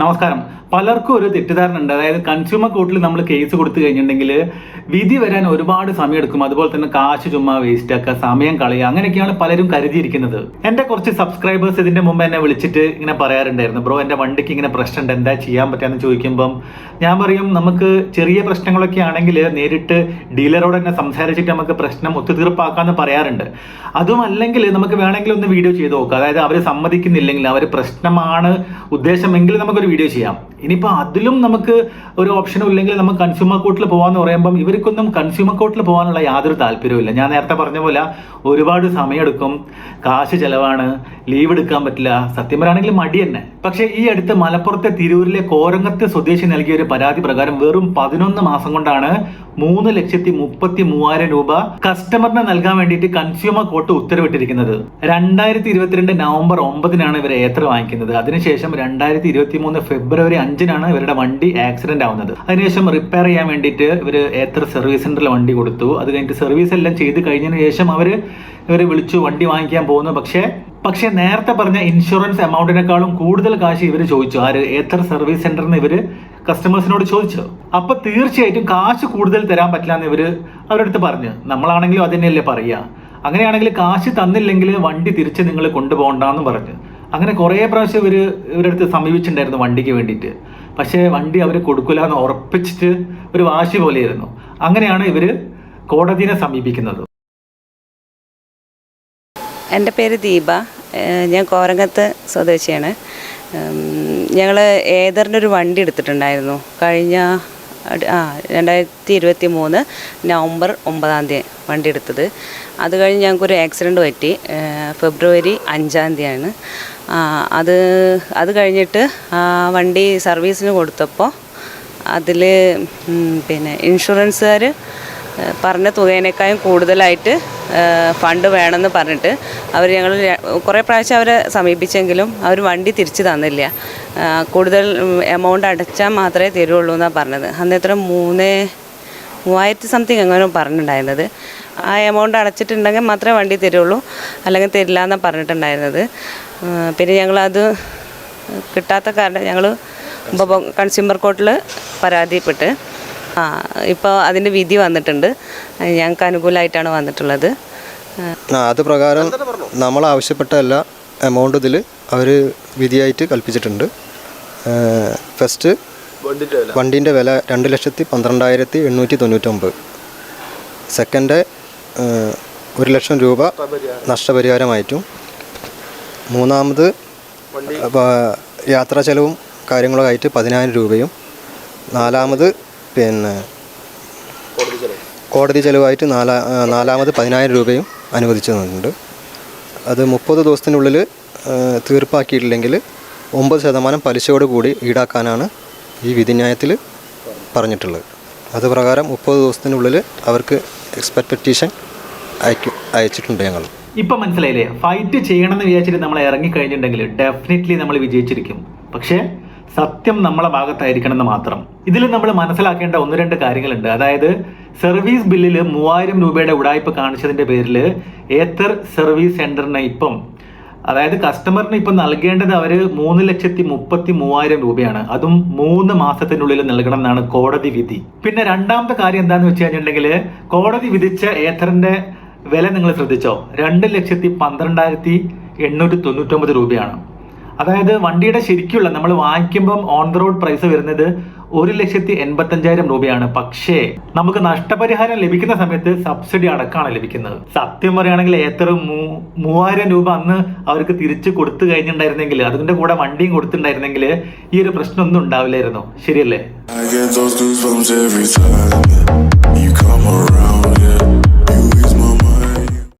നമസ്കാരം. പലർക്കും ഒരു തെറ്റിദ്ധാരണ ഉണ്ട് അതായത് കൺസ്യൂമർ കോർട്ടിൽ നമ്മൾ കേസ് കൊടുത്തു കഴിഞ്ഞിട്ടുണ്ടെങ്കിൽ വിധി വരാൻ ഒരുപാട് സമയം എടുക്കും അതുപോലെ തന്നെ കാശ് ചുമ്മാ വേസ്റ്റ് ആക്കുക സമയം കളയുക അങ്ങനെയൊക്കെയാണ് പലരും കരുതിയിരിക്കുന്നത്. എന്റെ കുറച്ച് സബ്സ്ക്രൈബേഴ്സ് ഇതിന്റെ മുമ്പ് എന്നെ വിളിച്ചിട്ട് ഇങ്ങനെ പറയാറുണ്ടായിരുന്നു. ബ്രോ എന്റെ വണ്ടിക്ക് ഇങ്ങനെ പ്രശ്നമുണ്ട്. എന്താ ചെയ്യാൻ പറ്റാന്ന് ചോദിക്കുമ്പം ഞാൻ പറയും നമുക്ക് ചെറിയ പ്രശ്നങ്ങളൊക്കെ ആണെങ്കിൽ നേരിട്ട് ഡീലറോട് തന്നെ സംസാരിച്ചിട്ട് നമുക്ക് പ്രശ്നം ഒത്തുതീർപ്പാക്കാന്ന് പറയാറുണ്ട്. അതും അല്ലെങ്കിൽ നമുക്ക് വേണമെങ്കിൽ ഒന്ന് വീഡിയോ ചെയ്ത് നോക്കാം. അതായത് അവർ സമ്മതിക്കുന്നില്ലെങ്കിൽ അവർ പ്രശ്നമാണ് ഉദ്ദേശമെങ്കിൽ നമുക്കൊരു വീഡിയോ ചെയ്യാം. ഇനിയിപ്പോൾ അതിലും നമുക്ക് ഒരു ഓപ്ഷനും ഇല്ലെങ്കിൽ നമുക്ക് കൺസ്യൂമർ കോർട്ടിൽ പോകാമെന്ന് പറയുമ്പം ഇവർക്കൊന്നും കൺസ്യൂമർ കോർട്ടിൽ പോകാനുള്ള യാതൊരു താല്പര്യവുമില്ല ഞാൻ നേരത്തെ പറഞ്ഞ പോലെ ഒരുപാട് സമയമെടുക്കും. കാശ് ചിലവാണ്. ലീവ് എടുക്കാൻ പറ്റില്ല. സത്യം പറയുകയാണെങ്കിൽ മടി തന്നെ. പക്ഷേ ഈ അടുത്ത് മലപ്പുറത്തെ തിരൂരിലെ കോരങ്ങത്ത് സ്വദേശി നൽകിയ ഒരു പരാതി പ്രകാരം വെറും പതിനൊന്ന് മാസം കൊണ്ടാണ് മൂന്ന് ലക്ഷത്തി മുപ്പത്തി മൂവായിരം രൂപ കസ്റ്റമറിന് നൽകാൻ വേണ്ടിയിട്ട് കൺസ്യൂമർ കോർട്ട് ഉത്തരവിട്ടിരിക്കുന്നത്. രണ്ടായിരത്തി ഇരുപത്തിരണ്ട് നവംബർ ഒമ്പതിനാണ് ഇവർ ഏത്ര വാങ്ങിക്കുന്നത്. അതിനുശേഷം രണ്ടായിരത്തി ഇരുപത്തി മൂന്ന് ഫെബ്രുവരി അഞ്ചിനാണ് ഇവരുടെ വണ്ടി ആക്സിഡന്റ് ആവുന്നത്. അതിനുശേഷം റിപ്പയർ ചെയ്യാൻ വേണ്ടിയിട്ട് ഇവർ ഏത്ര സർവീസ് സെന്ററിൽ വണ്ടി കൊടുത്തു. അത് കഴിഞ്ഞിട്ട് സർവീസ് എല്ലാം ചെയ്ത് കഴിഞ്ഞതിന് ശേഷം അവർ ഇവർ വിളിച്ചു വണ്ടി വാങ്ങിക്കാൻ പോകുന്നു. പക്ഷേ പക്ഷേ നേരത്തെ പറഞ്ഞ ഇൻഷുറൻസ് എമൗണ്ടിനേക്കാളും കൂടുതൽ കാശ് ഇവർ ചോദിച്ചു. ആര്? ഏത്ര സർവീസ് സെന്ററിന് ഇവർ കസ്റ്റമേഴ്സിനോട് ചോദിച്ചു. അപ്പൊ തീർച്ചയായിട്ടും കാശ് കൂടുതൽ തരാൻ പറ്റില്ല എന്ന് ഇവർ അവരുടെ അടുത്ത് പറഞ്ഞു. നമ്മളാണെങ്കിലും അത് തന്നെയല്ലേ പറയുക അങ്ങനെയാണെങ്കിൽ കാശ് തന്നില്ലെങ്കിൽ വണ്ടി തിരിച്ച് നിങ്ങൾ കൊണ്ടുപോകണ്ടെന്ന് പറഞ്ഞു. അങ്ങനെ കുറേ പ്രാവശ്യം ഇവർ ഇവരുടെ അടുത്ത് സമീപിച്ചിട്ടുണ്ടായിരുന്നു വണ്ടിക്ക് വേണ്ടിയിട്ട്. പക്ഷേ വണ്ടി അവർ കൊടുക്കില്ല എന്ന് ഉറപ്പിച്ചിട്ട് ഒരു വാശി പോലെയായിരുന്നു. അങ്ങനെയാണ് ഇവർ കോടതിനെ സമീപിക്കുന്നത്. എന്റെ പേര് ദീപ. ഞാൻ കോരങ്ങത്ത് സ്വദേശിയാണ്. ഞങ്ങൾ ഏതറിന്റെ ഒരു വണ്ടി എടുത്തിട്ടുണ്ടായിരുന്നു. കഴിഞ്ഞ ആ രണ്ടായിരത്തി ഇരുപത്തി മൂന്ന് നവംബർ ഒമ്പതാം തീയതി വണ്ടി എടുത്തത്. അത് കഴിഞ്ഞ് ഞങ്ങൾക്കൊരു ആക്സിഡന്റ് പറ്റി. ഫെബ്രുവരി അഞ്ചാം തീയതിയാണ്. അത് അത് കഴിഞ്ഞിട്ട് വണ്ടി സർവീസിന് കൊടുത്തപ്പോൾ അതിൽ പിന്നെ ഇൻഷുറൻസുകാർ പറഞ്ഞ തുകേനേക്കാളും കൂടുതലായിട്ട് ഫണ്ട് വേണമെന്ന് പറഞ്ഞിട്ട് അവർ ഞങ്ങൾ കുറേ പ്രാവശ്യം അവരെ സമീപിച്ചെങ്കിലും അവർ വണ്ടി തിരിച്ചു തന്നില്ല. കൂടുതൽ എമൗണ്ട് അടച്ചാൽ മാത്രമേ തരുള്ളൂ എന്നാണ് പറഞ്ഞത്. അന്ന് എത്ര മൂന്ന് മൂവായിരത്തി സംതിങ് അങ്ങനെ പറഞ്ഞിട്ടുണ്ടായിരുന്നത്. ആ എമൗണ്ട് അടച്ചിട്ടുണ്ടെങ്കിൽ മാത്രമേ വണ്ടി തരുള്ളൂ അല്ലെങ്കിൽ തരില്ല എന്നാണ് പറഞ്ഞിട്ടുണ്ടായിരുന്നത്. പിന്നെ ഞങ്ങളത് കിട്ടാത്ത കാരണം ഞങ്ങൾ കൺസ്യൂമർ കോർട്ടിൽ പരാതിപ്പെട്ട് ആ ഇപ്പോൾ അതിന്റെ വിധി വന്നിട്ടുണ്ട്. ഞങ്ങൾക്ക് അനുകൂലമായിട്ടാണ് വന്നിട്ടുള്ളത്. ആ അത് പ്രകാരം നമ്മൾ ആവശ്യപ്പെട്ട എല്ലാ എമൗണ്ട് ഇതിൽ അവർ വിധിയായിട്ട് കൽപ്പിച്ചിട്ടുണ്ട്. ഫസ്റ്റ് വണ്ടീന്റെ വില. രണ്ട് ലക്ഷത്തി പന്ത്രണ്ടായിരത്തി എണ്ണൂറ്റി തൊണ്ണൂറ്റൊമ്പത് സെക്കൻഡ് ഒരു ലക്ഷം രൂപ നഷ്ടപരിഹാരമായിട്ടും. മൂന്നാമത് യാത്രാ ചെലവും കാര്യങ്ങളൊക്കെ ആയിട്ട് പതിനായിരം രൂപയും. നാലാമത് പിന്നെ കോടതി ചെലവായിട്ട് നാലാ നാലാമത് പതിനായിരം രൂപയും അനുവദിച്ചു തന്നിട്ടുണ്ട്. അത് മുപ്പത് ദിവസത്തിനുള്ളിൽ തീർപ്പാക്കിയിട്ടില്ലെങ്കിൽ ഒമ്പത് ശതമാനം പലിശയോട് കൂടി ഈടാക്കാനാണ് ഈ വിധിന്യായത്തിൽ പറഞ്ഞിട്ടുള്ളത്. അത് പ്രകാരം മുപ്പത് ദിവസത്തിനുള്ളിൽ അവർക്ക് എക്സ്പെക്ട് പെറ്റീഷൻ അയക്കും അയച്ചിട്ടുണ്ട് ഞങ്ങൾ. ഇപ്പം മനസ്സിലായില്ലേ? ഫൈറ്റ് ചെയ്യണമെന്ന് വിചാരിച്ചിട്ട് നമ്മൾ ഇറങ്ങി കഴിഞ്ഞിട്ടുണ്ടെങ്കിൽ ഡെഫിനറ്റ്ലി നമ്മൾ വിജയിച്ചിരിക്കും. പക്ഷേ സത്യം നമ്മളെ ഭാഗത്തായിരിക്കണം എന്ന് മാത്രം. ഇതിൽ നമ്മൾ മനസ്സിലാക്കേണ്ട ഒന്ന് രണ്ട് കാര്യങ്ങളുണ്ട്. അതായത് സർവീസ് ബില്ലിൽ മൂവായിരം രൂപയുടെ ഉടായ്പ കാണിച്ചതിന്റെ പേരിൽ ഏത്തർ സർവീസ് സെന്ററിന് ഇപ്പം അതായത് കസ്റ്റമറിന് ഇപ്പം നൽകേണ്ടത് അവർ മൂന്ന് ലക്ഷത്തി മുപ്പത്തി മൂവായിരം രൂപയാണ്. അതും മൂന്ന് മാസത്തിനുള്ളിൽ നൽകണം എന്നാണ് കോടതി വിധി. പിന്നെ രണ്ടാമത്തെ കാര്യം എന്താന്ന് വെച്ച് കഴിഞ്ഞിട്ടുണ്ടെങ്കിൽ കോടതി വിധിച്ച ഏത്തറിന്റെ വില നിങ്ങൾ ശ്രദ്ധിച്ചോ? രണ്ട് ലക്ഷത്തി പന്ത്രണ്ടായിരത്തി എണ്ണൂറ്റി തൊണ്ണൂറ്റൊമ്പത് രൂപയാണ്. അതായത് വണ്ടിയുടെ ശരിക്കുള്ള നമ്മൾ വാങ്ങിക്കുമ്പം ഓൺ ദ റോഡ് പ്രൈസ് വരുന്നത് ഒരു ലക്ഷത്തി എൺപത്തഞ്ചായിരം രൂപയാണ്. പക്ഷേ നമുക്ക് നഷ്ടപരിഹാരം ലഭിക്കുന്ന സമയത്ത് സബ്സിഡി അടക്കമാണ് ലഭിക്കുന്നത്. സത്യം പറയുകയാണെങ്കിൽ എത്ര മൂവായിരം രൂപ അന്ന് അവർക്ക് തിരിച്ചു കൊടുത്തു കഴിഞ്ഞിട്ടുണ്ടായിരുന്നെങ്കിൽ അതിന്റെ കൂടെ വണ്ടിയും കൊടുത്തിട്ടുണ്ടായിരുന്നെങ്കിൽ ഈ ഒരു പ്രശ്നമൊന്നും ഉണ്ടാവില്ലായിരുന്നു. ശരിയല്ലേ?